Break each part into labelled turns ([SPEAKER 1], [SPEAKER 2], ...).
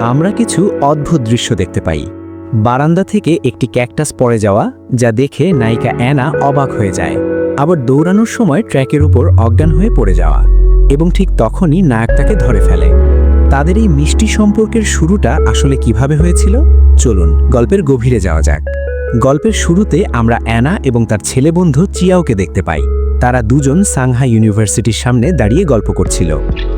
[SPEAKER 1] আমরা কিছু অদ্ভুত দৃশ্য দেখতে পাই। বারান্দা থেকে একটি ক্যাকটাস পড়ে যাওয়া, যা দেখে নায়িকা অ্যানা অবাক হয়ে যায়। আবার দৌড়ানোর সময় ট্র্যাকের উপর অজ্ঞান হয়ে পড়ে যাওয়া এবং ঠিক তখনই নায়ক তাকে ধরে ফেলে। তাদের এই মিষ্টি সম্পর্কের শুরুটা আসলে কীভাবে হয়েছিল? চলুন, গল্পের গভীরে যাওয়া যাক। গল্পের শুরুতে আমরা অ্যানা এবং তার ছেলে বন্ধু চিয়াওকে দেখতে পাই। তারা দুজন সাংহাই ইউনিভার্সিটির সামনে দাঁড়িয়ে গল্প করছিল।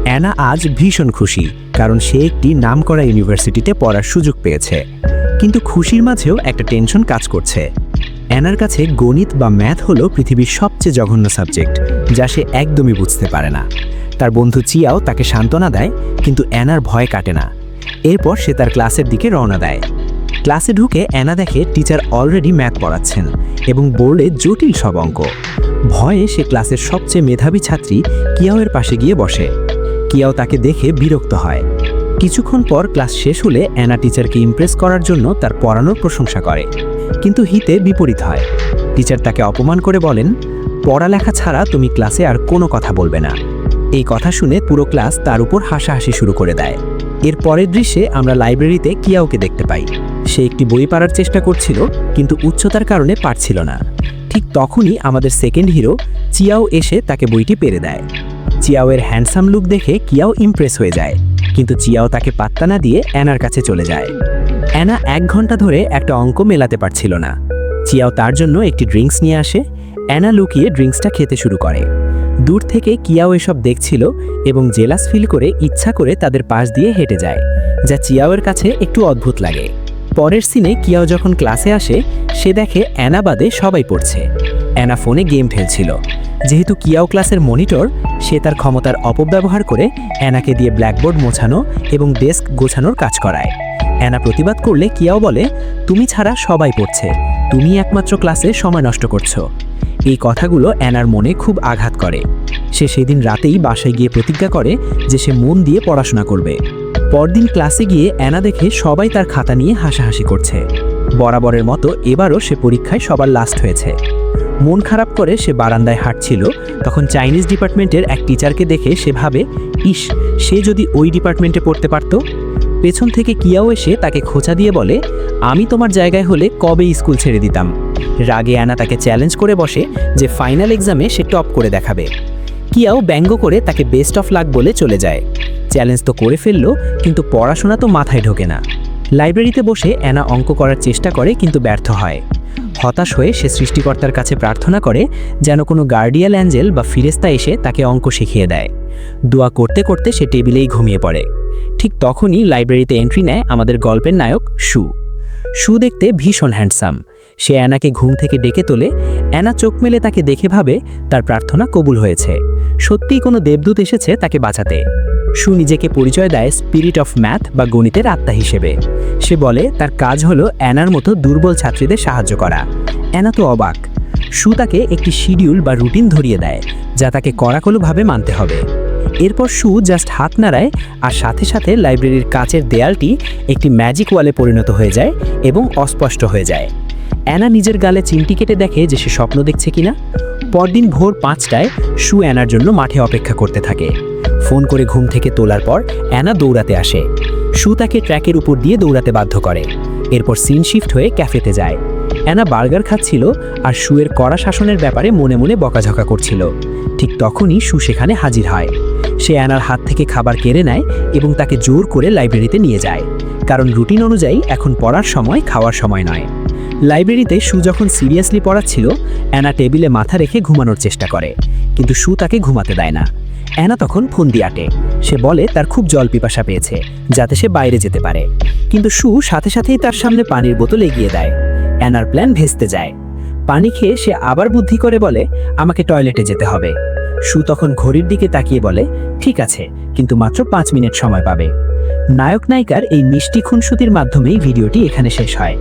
[SPEAKER 1] অ্যানা আজ ভীষণ খুশি, কারণ সে একটি নামকরা ইউনিভার্সিটিতে পড়ার সুযোগ পেয়েছে। কিন্তু খুশির মাঝেও একটা টেনশন কাজ করছে। অ্যানার কাছে গণিত বা ম্যাথ হলো পৃথিবীর সবচেয়ে জঘন্য সাবজেক্ট, যা সে একদমই বুঝতে পারে না। তার বন্ধু চিয়াও তাকে সান্ত্বনা দেয়, কিন্তু অ্যানার ভয় কাটে না। এরপর সে তার ক্লাসের দিকে রওনা দেয়। ক্লাসে ঢুকে অ্যানা দেখে টিচার অলরেডি ম্যাথ পড়াচ্ছেন এবং বোর্ডে জটিল সব অঙ্ক। ভয়ে সে ক্লাসের সবচেয়ে মেধাবী ছাত্রী কিয়াওয়ের পাশে গিয়ে বসে। কিয়াও তাকে দেখে বিরক্ত হয়। কিছুক্ষণ পর ক্লাস শেষ হলে অ্যানা টিচারকে ইমপ্রেস করার জন্য তার পড়ানোর প্রশংসা করে। কিন্তু হিতে বিপরীত হয়। টিচার তাকে অপমান করে বলেন, পড়ালেখা ছাড়া তুমি ক্লাসে আর কোনো কথা বলবে না। এই কথা শুনে পুরো ক্লাস তার উপর হাসাহাসি শুরু করে দেয়। এর পরের দৃশ্যে আমরা লাইব্রেরিতে কিয়াওকে দেখতে পাই। সে একটি বই পড়ার চেষ্টা করছিল, কিন্তু উচ্চতার কারণে পারছিল না। ঠিক তখনই আমাদের সেকেন্ড হিরো চিয়াও এসে তাকে বইটি পেরে দেয়। চিয়াওয়ের হ্যান্ডসাম লুক দেখে কিয়াও ইমপ্রেস হয়ে যায়, কিন্তু চিয়াও তাকে পাত্তা না দিয়ে অ্যানার কাছে চলে যায়। অ্যানা এক ঘণ্টা ধরে একটা অঙ্ক মেলাতে পারছিল না। চিয়াও তার জন্য একটি ড্রিঙ্কস নিয়ে আসে, অ্যানা লুকিয়ে ড্রিঙ্কসটা খেতে শুরু করে। দূর থেকে কিয়াও এসব দেখছিল এবং জেলাস ফিল করে ইচ্ছা করে তাদের পাশ দিয়ে হেঁটে যায়, যা চিয়াওয়ের কাছে একটু অদ্ভুত লাগে। পরের সিনে কিয়াও যখন ক্লাসে আসে, সে দেখে অ্যানা বাদে সবাই পড়ছে। অ্যানা ফোনে গেম খেলছিল। যেহেতু কিয়াও ক্লাসের মনিটর, সে তার ক্ষমতার অপব্যবহার করে অ্যানাকে দিয়ে ব্ল্যাকবোর্ড মোছানো এবং ডেস্ক গোছানোর কাজ করায়। অ্যানা প্রতিবাদ করলে কিয়াও বলে, তুমি ছাড়া সবাই পড়ছে। তুমি একমাত্র ক্লাসে সময় নষ্ট করছ। এই কথাগুলো অ্যানার মনে খুব আঘাত করে। সে সেদিন রাতেই বাসায় গিয়ে প্রতিজ্ঞা করে যে সে মন দিয়ে পড়াশোনা করবে। পরদিন ক্লাসে গিয়ে অ্যানা দেখে সবাই তার খাতা নিয়ে হাসাহাসি করছে। বরাবরের মতো এবারও সে পরীক্ষায় সবার লাস্ট হয়েছে। মন খারাপ করে সে বারান্দায় হাঁটছিল, তখন চাইনিজ ডিপার্টমেন্টের এক টিচারকে দেখে সে ভাবে, ইস, সে যদি ওই ডিপার্টমেন্টে পড়তে পারত? পেছন থেকে কিয়াও এসে তাকে খোঁচা দিয়ে বলে, আমি তোমার জায়গায় হলে কবে স্কুল ছেড়ে দিতাম? রাগে অ্যানা তাকে চ্যালেঞ্জ করে বসে যে ফাইনাল এক্সামে সে টপ করে দেখাবে। কিয়াও ব্যঙ্গ করে তাকে বেস্ট অফ লাক বলে চলে যায়। চ্যালেঞ্জ তো করে ফেলল, কিন্তু পড়াশোনা তো মাথায় ঢোকে না। লাইব্রেরিতে বসে অ্যানা অঙ্ক করার চেষ্টা করে, কিন্তু ব্যর্থ হয়। হতাশ হয়ে সে সৃষ্টিকর্তার কাছে প্রার্থনা করে, যেন কোনো গার্ডিয়াল অ্যাঞ্জেল বা ফিরেস্তা এসে তাকে অঙ্ক শিখিয়ে দেয়। দোয়া করতে করতে সে টেবিলেই ঘুমিয়ে পড়ে। ঠিক তখনই লাইব্রেরিতে এন্ট্রি নেয় আমাদের গল্পের নায়ক শু। শু দেখতে ভীষণ হ্যান্ডসাম। সে অ্যানাকে ঘুম থেকে ডেকে তোলে। অ্যানা চোখ মেলে তাকে দেখে ভাবে তার প্রার্থনা কবুল হয়েছে। সত্যিই কোনো দেবদূত এসেছে তাকে বাঁচাতে। শু নিজেকে পরিচয় দেয় স্পিরিট অফ ম্যাথ বা গণিতের আত্মা হিসেবে। সে বলে, তার কাজ হলো অ্যানার মতো দুর্বল ছাত্রীদের সাহায্য করা। অ্যানা তো অবাক। শু তাকে একটি শিডিউল বা রুটিন ধরিয়ে দেয়, যা তাকে কড়াকলুভাবে মানতে হবে। এরপর শু জাস্ট হাত নাড়ায়, আর সাথে সাথে লাইব্রেরির কাচের দেয়ালটি একটি ম্যাজিক ওয়ালে পরিণত হয়ে যায় এবং অস্পষ্ট হয়ে যায়। অ্যানা নিজের গালে চিমটি কেটে দেখে যে সে স্বপ্ন দেখছে কিনা। পরদিন ভোর পাঁচটায় শু অ্যানার জন্য মাঠে অপেক্ষা করতে থাকে। ফোন করে ঘুম থেকে তোলার পর অ্যানা দৌড়াতে আসে। শু তাকে ট্র্যাকের উপর দিয়ে দৌড়াতে বাধ্য করে। এরপর সিন শিফট হয়ে ক্যাফেতে যায়। অ্যানা বার্গার খাচ্ছিল আর শুয়ের কড়া শাসনের ব্যাপারে মনে মনে বকাঝকা করছিল। ঠিক তখনই শু সেখানে হাজির হয়। সে অ্যানার হাত থেকে খাবার কেড়ে নেয় এবং তাকে জোর করে লাইব্রেরিতে নিয়ে যায়। কারণ রুটিন অনুযায়ী এখন পড়ার সময়, খাওয়ার সময় নয়। লাইব্রেরিতে শু যখন সিরিয়াসলি পড়াচ্ছিল, অ্যানা টেবিলে মাথা রেখে ঘুমানোর চেষ্টা করে। কিন্তু শু তাকে ঘুমাতে দেয় না। অ্যানা তখন ফোন দিয়ে আটে। সে বলে, তার খুব জল পিপাসা পেয়েছে, যাতে সে বাইরে যেতে পারে। কিন্তু শু সাথে সাথেই তার সামনে পানির বোতল এগিয়ে দেয়। অ্যানার প্ল্যান ভেস্তে যায়। পানি খেয়ে সে আবার বুদ্ধি করে বলে, আমাকে টয়লেটে যেতে হবে। শু তখন ঘড়ির দিকে তাকিয়ে বলে, ঠিক আছে, কিন্তু মাত্র পাঁচ মিনিট সময় পাবে। নায়ক নায়িকার এই মিষ্টি খুনসুতির মাধ্যমেই ভিডিওটি এখানে শেষ হয়।